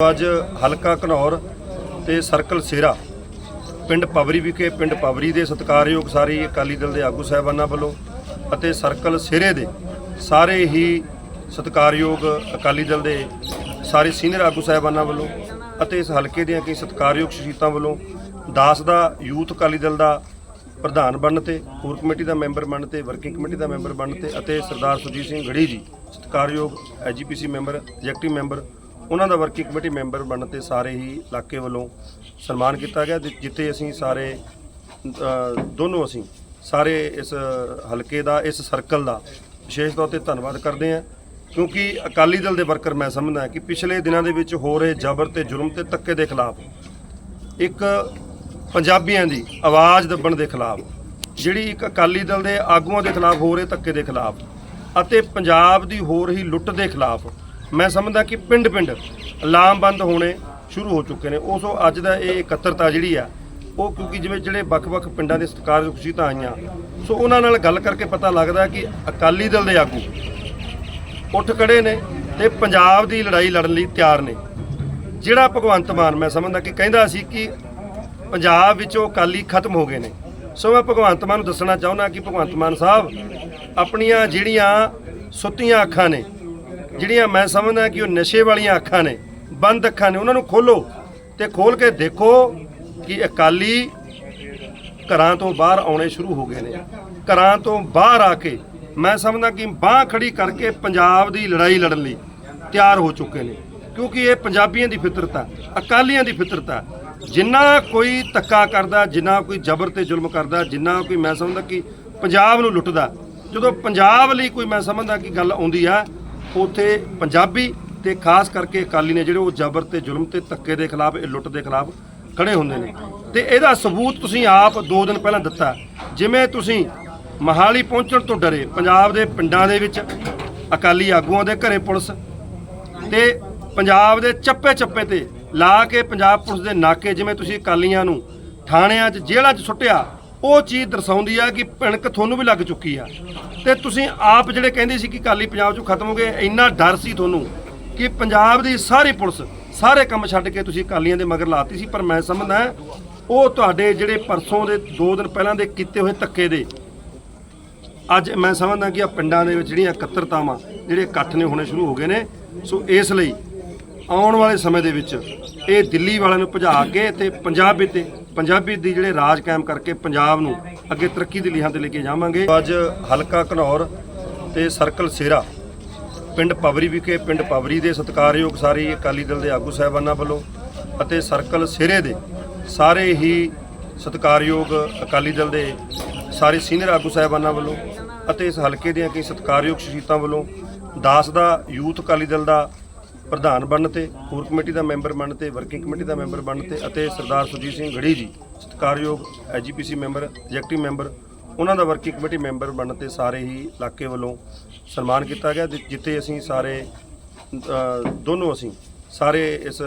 ਅੱਜ ਹਲਕਾ ਘਨੌਰ ਤੇ ਸਰਕਲ ਸੇਰਾ ਪਿੰਡ ਪਵਰੀ ਵਿਖੇ, ਪਿੰਡ ਪਵਰੀ ਦੇ ਸਤਿਕਾਰਯੋਗ ਸਾਰੇ ਅਕਾਲੀ ਦਲ ਦੇ ਆਗੂ ਸਾਹਿਬਾਨਾਂ ਵੱਲੋਂ ਅਤੇ ਸਰਕਲ ਸੇਰੇ ਦੇ ਸਾਰੇ ਹੀ ਸਤਿਕਾਰਯੋਗ ਅਕਾਲੀ ਦਲ ਦੇ ਸਾਰੇ ਸੀਨੀਅਰ ਆਗੂ ਸਾਹਿਬਾਨਾਂ ਵੱਲੋਂ ਅਤੇ ਇਸ ਹਲਕੇ ਦੀਆਂ ਕਈ ਸਤਿਕਾਰਯੋਗ ਸ਼ਖਸੀਅਤਾਂ ਵੱਲੋਂ ਦਾਸ ਦਾ ਯੂਥ ਅਕਾਲੀ ਦਲ ਦਾ ਪ੍ਰਧਾਨ ਬਣਨ ਤੇ ਕੋਰ ਕਮੇਟੀ ਦਾ ਮੈਂਬਰ ਬਣਨ ਤੇ, ਵਰਕਿੰਗ ਕਮੇਟੀ ਦਾ ਮੈਂਬਰ ਬਣਨ ਤੇ ਅਤੇ ਸਰਦਾਰ ਸੁਰਜੀਤ ਸਿੰਘ ਗੜੀ ਜੀ, ਸਤਿਕਾਰਯੋਗ ਐਜੀਪੀਸੀ ਮੈਂਬਰ ਐਗਜ਼ੈਕਟਿਵ ਮੈਂਬਰ ਉਹਨਾਂ ਦਾ ਵਰਕਿੰਗ ਕਮੇਟੀ ਮੈਂਬਰ ਬਣਨ ਤੇ ਸਾਰੇ ਹੀ ਇਲਾਕੇ ਵੱਲੋਂ ਸਨਮਾਨ ਕੀਤਾ ਗਿਆ ਜਿ- ਜਿੱਥੇ ਅਸੀਂ ਸਾਰੇ ਅ, ਦੋਨੋਂ ਅਸੀਂ ਸਾਰੇ ਇਸ ਹਲਕੇ ਦਾ ਇਸ ਸਰਕਲ ਦਾ ਵਿਸ਼ੇਸ਼ ਤੌਰ ਤੇ ਧੰਨਵਾਦ ਕਰਦੇ ਹਾਂ। ਕਿਉਂਕਿ ਅਕਾਲੀ ਦਲ ਦੇ ਵਰਕਰ ਮੈਂ ਸਮਝਦਾ ਕਿ ਪਿਛਲੇ ਦਿਨਾਂ ਦੇ ਵਿੱਚ ਹੋ ਰਹੇ ਜ਼ਬਰ ਤੇ ਜ਼ੁਲਮ ਤੇ ਧੱਕੇ ਦੇ ਖਿਲਾਫ ਇੱਕ ਪੰਜਾਬੀਆਂ ਦੀ ਆਵਾਜ਼ ਦੱਬਣ ਦੇ ਖਿਲਾਫ ਜਿਹੜੀ ਇੱਕ ਅਕਾਲੀ ਦਲ ਦੇ ਆਗੂਆਂ ਦੇ ਖਿਲਾਫ ਹੋ ਰਹੇ ਧੱਕੇ ਦੇ ਖਿਲਾਫ ਅਤੇ ਪੰਜਾਬ ਦੀ ਹੋ ਰਹੀ ਲੁੱਟ ਦੇ ਖਿਲਾਫ ਮੈਂ ਸਮਝਦਾ ਕਿ ਪਿੰਡ-ਪਿੰਡ ਲਾਮਬੰਦ ਹੋਣੇ ਸ਼ੁਰੂ ਹੋ ਚੁੱਕੇ ਨੇ। ਉਸੋ ਅੱਜ ਦਾ ਇਹ ਇਕੱਤਰਤਾ ਜਿਹੜੀ ਆ, ਉਹ ਕਿਉਂਕਿ ਜਿਵੇਂ ਜਿਹੜੇ ਵੱਖ-ਵੱਖ ਪਿੰਡਾਂ ਦੇ ਸਤਿਕਾਰ ਖੁਸ਼ੀਤਾਂ ਆਈਆਂ, ਸੋ ਉਹਨਾਂ ਨਾਲ ਗੱਲ ਕਰਕੇ ਪਤਾ ਲੱਗਦਾ ਕਿ ਅਕਾਲੀ ਦਲ ਦੇ ਆਗੂ ਉੱਠ ਖੜੇ ਨੇ ਤੇ ਪੰਜਾਬ ਦੀ ਲੜਾਈ ਲੜਨ ਲਈ ਤਿਆਰ ਨੇ। ਜਿਹੜਾ ਭਗਵੰਤ ਮਾਨ, ਮੈਂ ਸਮਝਦਾ ਕਿ ਕਹਿੰਦਾ ਸੀ ਕਿ ਪੰਜਾਬ ਵਿੱਚੋਂ ਅਕਾਲੀ ਖਤਮ ਹੋ ਗਏ ਨੇ। ਸੋ ਮੈਂ ਭਗਵੰਤ ਮਾਨ ਨੂੰ ਦੱਸਣਾ ਚਾਹੁੰਦਾ ਕਿ ਭਗਵੰਤ ਮਾਨ ਸਾਹਿਬ, ਆਪਣੀਆਂ ਜਿਹੜੀਆਂ ਸੁੱਤੀਆਂ ਅੱਖਾਂ ਨੇ ਜਿਹੜੀਆਂ ਮੈਂ ਸਮਝਦਾ ਕਿ ਉਹ ਨਸ਼ੇ ਵਾਲੀਆਂ ਅੱਖਾਂ ਨੇ, ਬੰਦ ਅੱਖਾਂ ਨੇ, ਉਹਨਾਂ ਨੂੰ ਖੋਲੋ ਤੇ ਖੋਲ ਕੇ ਦੇਖੋ ਕਿ ਅਕਾਲੀ ਘਰਾਂ ਤੋਂ ਬਾਹਰ ਆਉਣੇ ਸ਼ੁਰੂ ਹੋ ਗਏ ਨੇ। ਘਰਾਂ ਤੋਂ ਬਾਹਰ ਆ ਕੇ ਮੈਂ ਸਮਝਦਾ ਕਿ ਬਾਹ ਖੜੀ ਕਰਕੇ ਪੰਜਾਬ ਦੀ ਲੜਾਈ ਲੜਨ ਲਈ ਤਿਆਰ ਹੋ ਚੁੱਕੇ ਨੇ, ਕਿਉਂਕਿ ਇਹ ਪੰਜਾਬੀਆਂ ਦੀ ਫਿਤਰਤ ਹੈ ਅਕਾਲੀਆਂ ਦੀ ਫਿਤਰਤ ਹੈ ਜਿੰਨਾ ਕੋਈ ਧੱਕਾ ਕਰਦਾ, ਜਿੰਨਾ ਕੋਈ ਜ਼ਬਰ ਤੇ ਜ਼ੁਲਮ ਕਰਦਾ, ਜਿੰਨਾ ਕੋਈ ਮੈਂ ਸਮਝਦਾ ਕਿ ਪੰਜਾਬ ਨੂੰ ਲੁੱਟਦਾ, ਜਦੋਂ ਪੰਜਾਬ ਲਈ ਕੋਈ ਮੈਂ ਸਮਝਦਾ ਕਿ ਗੱਲ ਆਉਂਦੀ ਆ ਉੱਥੇ ਪੰਜਾਬੀ ਤੇ ਖਾਸ ਕਰਕੇ ਅਕਾਲੀ ਨੇ ਜਿਹੜੇ ਉਹ ਜ਼ਬਰ ਤੇ ਜ਼ੁਲਮ ਤੇ ਧੱਕੇ ਦੇ ਖਿਲਾਫ, ਇਹ ਲੁੱਟ ਦੇ ਖਿਲਾਫ ਖੜੇ ਹੁੰਦੇ ਨੇ। ਤੇ ਇਹਦਾ ਸਬੂਤ ਤੁਸੀਂ ਆਪ 2 ਦਿਨ ਪਹਿਲਾਂ ਦਿੱਤਾ ਜਿਵੇਂ ਤੁਸੀਂ ਮਹਾਲੀ ਪਹੁੰਚਣ ਤੋਂ ਡਰੇ, ਪੰਜਾਬ ਦੇ ਪਿੰਡਾਂ ਦੇ ਵਿੱਚ ਅਕਾਲੀ ਆਗੂਆਂ ਦੇ ਘਰੇ ਪੁਲਿਸ ਤੇ ਪੰਜਾਬ ਦੇ ਚੱਪੇ ਚੱਪੇ ਤੇ ਲਾ ਕੇ ਪੰਜਾਬ ਪੁਲਿਸ ਦੇ ਨਾਕੇ, ਜਿਵੇਂ ਤੁਸੀਂ ਅਕਾਲੀਆਂ ਨੂੰ ਥਾਣਿਆਂ 'ਚ, ਜੇਲ੍ਹਾਂ 'ਚ ਸੁੱਟਿਆ ਉਹ ਚੀਜ਼ ਦਰਸਾਉਂਦੀ ਆ ਕਿ ਭਿਣਕ ਤੁਹਾਨੂੰ ਵੀ ਲੱਗ ਚੁੱਕੀ ਆ। ਤੇ ਤੁਸੀਂ ਆਪ ਜਿਹੜੇ ਕਹਿੰਦੇ ਸੀ ਕਿ ਅਕਾਲੀ ਪੰਜਾਬ 'ਚੋਂ ਖਤਮ ਹੋ ਗਏ, ਇੰਨਾ ਡਰ ਸੀ ਤੁਹਾਨੂੰ ਕਿ ਪੰਜਾਬ ਦੀ ਸਾਰੀ ਪੁਲਿਸ, ਸਾਰੇ ਕੰਮ ਛੱਡ ਕੇ ਤੁਸੀਂ ਅਕਾਲੀਆਂ ਦੇ ਮਗਰ ਲਾਤੀ ਸੀ, ਪਰ ਮੈਂ ਸਮਝਦਾ ਉਹ ਤੁਹਾਡੇ ਜਿਹੜੇ ਪਰਸੋਂ ਦੇ 2 ਦਿਨ ਪਹਿਲਾਂ ਦੇ ਕੀਤੇ ਹੋਏ ਧੱਕੇ ਦੇ, ਅੱਜ ਮੈਂ ਸਮਝਦਾ ਕਿ ਆ ਪਿੰਡਾਂ ਦੇ ਵਿੱਚ ਜਿਹੜੀਆਂ ਇਕੱਤਰਤਾਵਾਂ, ਜਿਹੜੇ ਇਕੱਠ ਨੇ, ਹੋਣੇ ਸ਼ੁਰੂ ਹੋ ਗਏ ਨੇ। ਸੋ ਇਸ ਲਈ ਆਉਣ ਵਾਲੇ ਸਮੇਂ ਦੇ ਵਿੱਚ ਇਹ ਦਿੱਲੀ ਵਾਲਿਆਂ ਨੂੰ ਭਜਾ ਕੇ ਤੇ ਪੰਜਾਬੀ ਤੇ ਪੰਜਾਬੀ ਦੀ ਜਿਹੜੇ ਰਾਜ ਕਾਇਮ ਕਰਕੇ ਪੰਜਾਬ ਨੂੰ ਅੱਗੇ ਤਰੱਕੀ ਦੀ ਲੀਹਾਂ ਤੇ ਲੈ ਕੇ ਜਾਵਾਂਗੇ। ਅੱਜ ਹਲਕਾ ਘਨੌਰ ਤੇ ਸਰਕਲ ਸੇਰਾ ਪਿੰਡ ਪਵਰੀ ਵਿਖੇ, ਪਿੰਡ ਪਵਰੀ ਦੇ ਸਤਿਕਾਰਯੋਗ ਸਾਰੇ ਅਕਾਲੀ ਦਲ ਦੇ ਆਗੂ ਸਾਹਿਬਾਨਾਂ ਵੱਲੋਂ ਅਤੇ ਸਰਕਲ ਸਿਰੇ ਦੇ ਸਾਰੇ ਹੀ ਸਤਿਕਾਰਯੋਗ ਅਕਾਲੀ ਦਲ ਦੇ ਸਾਰੇ ਸੀਨੀਅਰ ਆਗੂ ਸਾਹਿਬਾਨਾਂ ਵੱਲੋਂ ਅਤੇ ਇਸ ਹਲਕੇ ਦੀਆਂ ਕਈ ਸਤਿਕਾਰਯੋਗ ਸ਼ਖਸੀਅਤਾਂ ਵੱਲੋਂ ਦਾਸ ਦਾ, ਯੂਥ ਅਕਾਲੀ ਦਲ ਦਾ ਪ੍ਰਧਾਨ ਬਣਨ ਤੇ ਕੋਰ ਕਮੇਟੀ ਦਾ ਮੈਂਬਰ ਬਣਨ ਤੇ, ਵਰਕਿੰਗ ਕਮੇਟੀ ਦਾ ਮੈਂਬਰ ਬਣਨ ਤੇ ਅਤੇ ਸਰਦਾਰ ਸੁਰਜੀਤ ਸਿੰਘ ਗੜੀ ਜੀ, ਸਤਿਕਾਰਯੋਗ ਐਜੀਪੀਸੀ ਮੈਂਬਰ ਐਗਜ਼ੈਕਟਿਵ ਮੈਂਬਰ, ਉਹਨਾਂ ਦਾ ਵਰਕਿੰਗ ਕਮੇਟੀ ਮੈਂਬਰ ਬਣਨ ਤੇ ਸਾਰੇ ਹੀ ਇਲਾਕੇ ਵੱਲੋਂ ਸਨਮਾਨ ਕੀਤਾ ਗਿਆ ਜਿੱਥੇ ਅਸੀਂ ਸਾਰੇ ਦੋਨੋਂ ਅਸੀਂ ਸਾਰੇ ਇਸ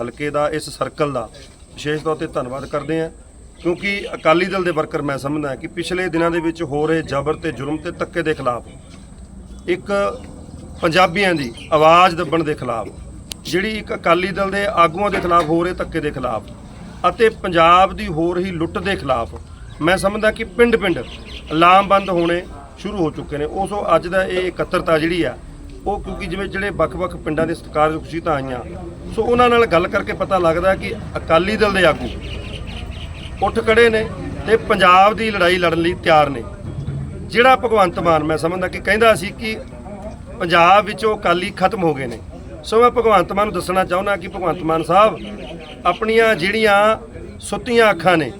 ਹਲਕੇ ਦਾ, ਇਸ ਸਰਕਲ ਦਾ ਵਿਸ਼ੇਸ਼ ਤੌਰ ਤੇ ਧੰਨਵਾਦ ਕਰਦੇ ਹਾਂ। ਕਿਉਂਕਿ ਅਕਾਲੀ ਦਲ ਦੇ ਵਰਕਰ ਮੈਂ ਸਮਝਦਾ ਕਿ ਪਿਛਲੇ ਦਿਨਾਂ ਦੇ ਵਿੱਚ ਹੋ ਰਹੇ ਜ਼ਬਰ ਤੇ ਜ਼ੁਲਮ ਤੇ ਧੱਕੇ ਦੇ ਖਿਲਾਫ ਇੱਕ ਪੰਜਾਬੀਆਂ ਦੀ ਆਵਾਜ਼ ਦੱਬਣ ਦੇ ਖਿਲਾਫ, ਜਿਹੜੀ ਇੱਕ ਅਕਾਲੀ ਦਲ ਦੇ ਆਗੂਆਂ ਦੇ ਖਿਲਾਫ ਹੋ ਰਹੇ ਧੱਕੇ ਦੇ ਖਿਲਾਫ ਅਤੇ ਪੰਜਾਬ ਦੀ ਹੋ ਰਹੀ ਲੁੱਟ ਦੇ ਖਿਲਾਫ, ਮੈਂ ਸਮਝਦਾ ਕਿ ਪਿੰਡ-ਪਿੰਡ ਲਾਮਬੰਦ ਹੋਣੇ ਸ਼ੁਰੂ ਹੋ ਚੁੱਕੇ ਨੇ। ਉਸੋ ਅੱਜ ਦਾ ਇਹ ਇਕੱਤਰਤਾ ਜਿਹੜੀ ਆ, ਉਹ ਕਿਉਂਕਿ ਜਿਵੇਂ ਜਿਹੜੇ ਵੱਖ-ਵੱਖ ਪਿੰਡਾਂ ਦੇ ਸਤਿਕਾਰ ਖੁਸ਼ੀਤਾਂ ਆਈਆਂ, ਸੋ ਉਹਨਾਂ ਨਾਲ ਗੱਲ ਕਰਕੇ ਪਤਾ ਲੱਗਦਾ ਕਿ ਅਕਾਲੀ ਦਲ ਦੇ ਆਗੂ ਉੱਠ ਖੜੇ ਨੇ ਤੇ ਪੰਜਾਬ ਦੀ ਲੜਾਈ ਲੜਨ ਲਈ ਤਿਆਰ ਨੇ। ਜਿਹੜਾ ਭਗਵੰਤ ਮਾਨ, ਮੈਂ ਸਮਝਦਾ ਕਿ ਕਹਿੰਦਾ ਸੀ ਕਿ ਪੰਜਾਬ ਵਿੱਚੋਂ ਅਕਾਲੀ ਖਤਮ ਹੋ ਗਏ ਨੇ। ਸੋ ਮੈਂ ਭਗਵੰਤ ਮਾਨ ਨੂੰ ਦੱਸਣਾ ਚਾਹੁੰਦਾ ਕਿ ਭਗਵੰਤ ਮਾਨ ਸਾਹਿਬ, ਆਪਣੀਆਂ ਜਿਹੜੀਆਂ ਸੁੱਤੀਆਂ ਅੱਖਾਂ ਨੇ,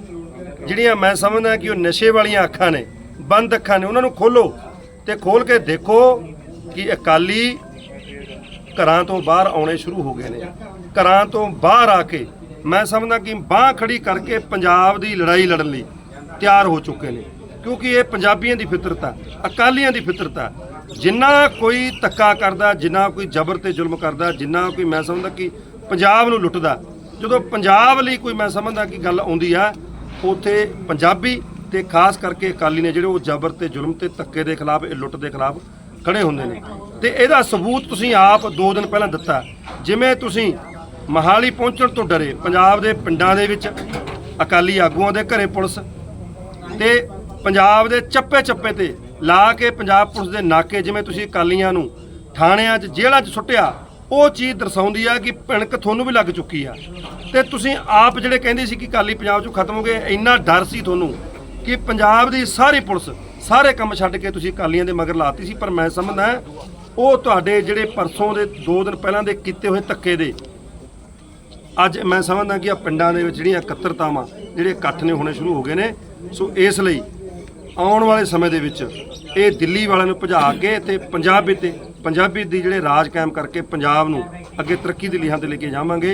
ਜਿਹੜੀਆਂ ਮੈਂ ਸਮਝਦਾ ਕਿ ਉਹ ਨਸ਼ੇ ਵਾਲੀਆਂ ਅੱਖਾਂ ਨੇ, ਬੰਦ ਅੱਖਾਂ ਨੇ, ਉਹਨਾਂ ਨੂੰ ਖੋਲੋ ਤੇ ਖੋਲ ਕੇ ਦੇਖੋ ਕਿ ਅਕਾਲੀ ਘਰਾਂ ਤੋਂ ਬਾਹਰ ਆਉਣੇ ਸ਼ੁਰੂ ਹੋ ਗਏ ਨੇ। ਘਰਾਂ ਤੋਂ ਬਾਹਰ ਆ ਕੇ ਮੈਂ ਸਮਝਦਾ ਕਿ ਬਾਹ ਖੜੀ ਕਰਕੇ ਪੰਜਾਬ ਦੀ ਲੜਾਈ ਲੜਨ ਲਈ ਤਿਆਰ ਹੋ ਚੁੱਕੇ ਨੇ। ਕਿਉਂਕਿ ਇਹ ਪੰਜਾਬੀਆਂ ਦੀ ਫਿਤਰਤ ਹੈ ਅਕਾਲੀਆਂ ਦੀ ਫਿਤਰਤ ਹੈ ਜਿੰਨਾ ਕੋਈ ਧੱਕਾ ਕਰਦਾ, ਜਿੰਨਾ ਕੋਈ ਜ਼ਬਰ ਤੇ ਜ਼ੁਲਮ ਕਰਦਾ, ਜਿੰਨਾ ਕੋਈ ਮੈਂ ਸਮਝਦਾ ਕਿ ਪੰਜਾਬ ਨੂੰ ਲੁੱਟਦਾ, ਜਦੋਂ ਪੰਜਾਬ ਲਈ ਕੋਈ ਮੈਂ ਸਮਝਦਾ ਕਿ ਗੱਲ ਆਉਂਦੀ ਆ, ਉਥੇ ਪੰਜਾਬੀ ਤੇ ਖਾਸ ਕਰਕੇ ਅਕਾਲੀ ਨੇ ਜਿਹੜੇ ਉਹ ਜ਼ਬਰ ਤੇ ਜ਼ੁਲਮ ਤੇ ਧੱਕੇ ਦੇ ਖਿਲਾਫ, ਇਹ ਲੁੱਟ ਦੇ ਖਿਲਾਫ ਖੜੇ ਹੁੰਦੇ ਨੇ। ਤੇ ਇਹਦਾ ਸਬੂਤ ਤੁਸੀਂ ਆਪ 2 ਦਿਨ ਪਹਿਲਾਂ ਦਿੱਤਾ। ਜਿਵੇਂ ਤੁਸੀਂ ਮਹਾਲੀ ਪਹੁੰਚਣ ਤੋਂ ਡਰੇ, ਪੰਜਾਬ ਦੇ ਪਿੰਡਾਂ ਦੇ ਵਿੱਚ ਅਕਾਲੀ ਆਗੂਆਂ ਦੇ ਘਰੇ ਪੁਲਿਸ ਤੇ ਪੰਜਾਬ ਦੇ ਚੱਪੇ ਚੱਪੇ ਤੇ ਲਾ ਕੇ ਪੰਜਾਬ ਪੁਲਿਸ ਦੇ ਨਾਕੇ, ਜਿਵੇਂ ਤੁਸੀਂ ਅਕਾਲੀਆਂ ਨੂੰ ਥਾਣਿਆਂ 'ਚ ਜੇਲ੍ਹਾਂ 'ਚ ਸੁੱਟਿਆ, ਉਹ ਚੀਜ਼ ਦਰਸਾਉਂਦੀ ਆ ਕਿ ਭਿਣਕ ਤੁਹਾਨੂੰ ਵੀ ਲੱਗ ਚੁੱਕੀ ਆ। ਤੇ ਤੁਸੀਂ ਆਪ ਜਿਹੜੇ ਕਹਿੰਦੇ ਸੀ ਕਿ ਅਕਾਲੀ ਪੰਜਾਬ 'ਚੋਂ ਖਤਮ ਹੋ ਗਏ, ਇੰਨਾ ਡਰ ਸੀ ਤੁਹਾਨੂੰ ਕਿ ਪੰਜਾਬ ਦੀ ਸਾਰੀ ਪੁਲਿਸ ਸਾਰੇ ਕੰਮ ਛੱਡ ਕੇ ਤੁਸੀਂ ਅਕਾਲੀਆਂ ਦੇ ਮਗਰ ਲਾਤੀ ਸੀ, ਪਰ ਮੈਂ ਸਮਝਦਾ ਉਹ ਤੁਹਾਡੇ ਜਿਹੜੇ ਪਰਸੋਂ ਦੇ 2 ਦਿਨ ਪਹਿਲਾਂ ਦੇ ਕੀਤੇ ਹੋਏ ਧੱਕੇ ਦੇ, ਅੱਜ ਮੈਂ ਸਮਝਦਾ ਕਿ ਆ ਪਿੰਡਾਂ ਦੇ ਵਿੱਚ ਜਿਹੜੀਆਂ ਇਕੱਤਰਤਾਵਾਂ, ਜਿਹੜੇ ਇਕੱਠ ਨੇ, ਹੋਣੇ ਸ਼ੁਰੂ ਹੋ ਗਏ ਨੇ। ਸੋ ਇਸ ਲਈ ਆਉਣ ਵਾਲੇ ਸਮੇਂ ਦੇ ਵਿੱਚ ਇਹ ਦਿੱਲੀ ਵਾਲਿਆਂ ਨੂੰ ਭਜਾ ਕੇ ਤੇ ਪੰਜਾਬੀ ਤੇ ਪੰਜਾਬੀ ਦੀ ਜਿਹੜੇ ਰਾਜ ਕਾਇਮ ਕਰਕੇ ਪੰਜਾਬ ਨੂੰ ਅੱਗੇ ਤਰੱਕੀ ਦੇ ਲੀਹਾਂ ਤੇ ਲੈ ਕੇ ਜਾਵਾਂਗੇ।